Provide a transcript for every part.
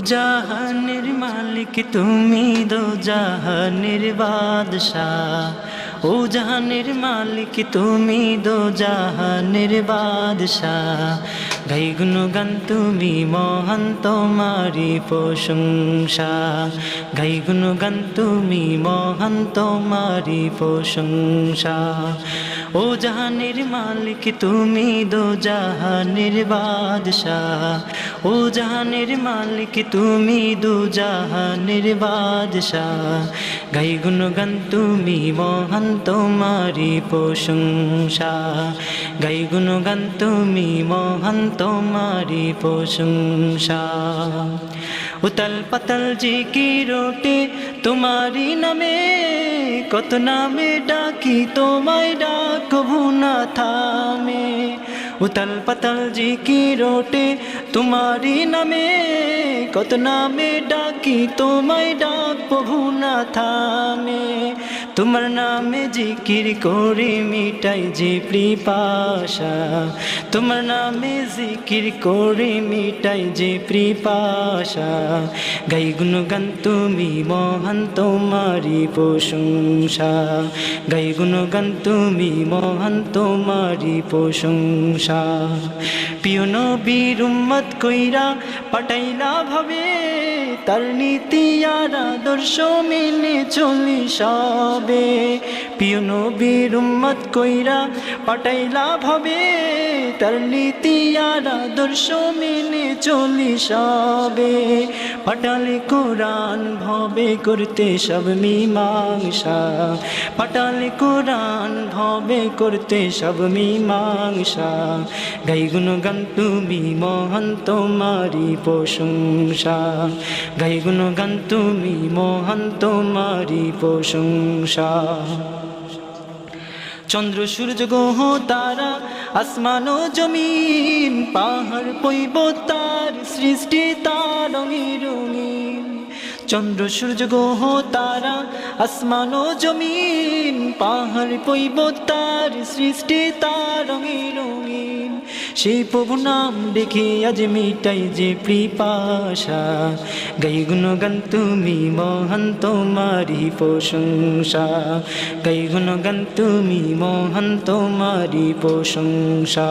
জাহানের মালিক তুমি দো জাহানের বাদশাহ। ও জাহানের মালিক তুমি দো জাহানের বাদশাহ। গাই গুণগান তুমি মহান তোমারি প্রশংসা। গাই গুণগান তুমি মহান তোমারি প্রশংসা। ও জাহানের মালিক তুমি দো জাহানের বাদশাহ। ও জাহানের মালিক তুমি দু জাহানের বাদশাহ। গাই গুণগান তুমি মহান তোমারি প্রশংসা। গাই গুণগান তুমি মহান তোমারি প্রশংসা। উতল পতল কি রোটে তোমারি নামে, কত নামে ডাকি, তোমায় ডাকবো না থামে। উতল পতল কি রোটে তোমারি নামে, কত নামে ডাকি, তোমায় ডাকবো না থামে। তোমার নামে জিকির করে, মিটাই যে প্রিপাশা তোমার নামে জিকির করে, মিটাই যে প্রিপাশা গাই গুণগান তুমি মহান তোমারি প্রশংসা। গাই গুণগান তুমি মহান তোমারি প্রশংসা। প্রিয় নবীর উম্মত কইরা পাঠাইলা ভাবে, তার নীতি আর আদর্শ মেনে চলি সবে হবে প্রিয় নবীর উম্মত কইরা পাঠাইলা ভাবে, তার নীতি আর আদর্শ মেনে চলি সবে পাটালে কোরআন ভবে করতে সব মীমাংসা। পাটালে কোরআন ভবে করতে সব মীমাংসা। গাই গুণগান তুমি মহান তোমারি প্রশংসা। গাই গুণগান তুমি মহান তোমারি প্রশংসা। চন্দ্র সূর্য গ্রহ তারা আসমান ও জমিন পাহাড় পৈব তার সৃষ্টি তার রঙে রঙিন। চন্দ্র, সূর্য, গ্রহ, তারা, আসমান ও জমিন, পাহাড় পৈব তার সৃষ্টি, তার রঙে রঙিন। সেই প্রভু নাম দেখে আজ মিটাই যে প্রিপাশা গাই গুণগান তুমি মহান তোমারি প্রশংসা। গাই গুণগান তুমি মহান তোমারি প্রশংসা।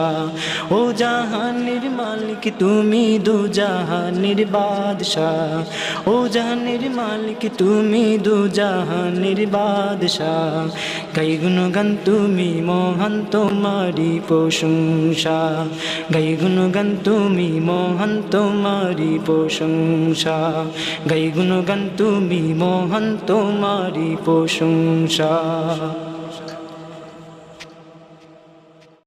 ও জাহানের মালিক তুমি দু জাহানের বাদশাহ ও জাহানের মালিক, তুমি দু জাহানের বাদশাহ। গাই গুণগান তুমি মহান তোমারি প্রশংসা। গাই গুণগান তুমি মহান তোমারি প্রশংসা। গাই গুণগান তুমি মহান তোমারি প্রশংসা।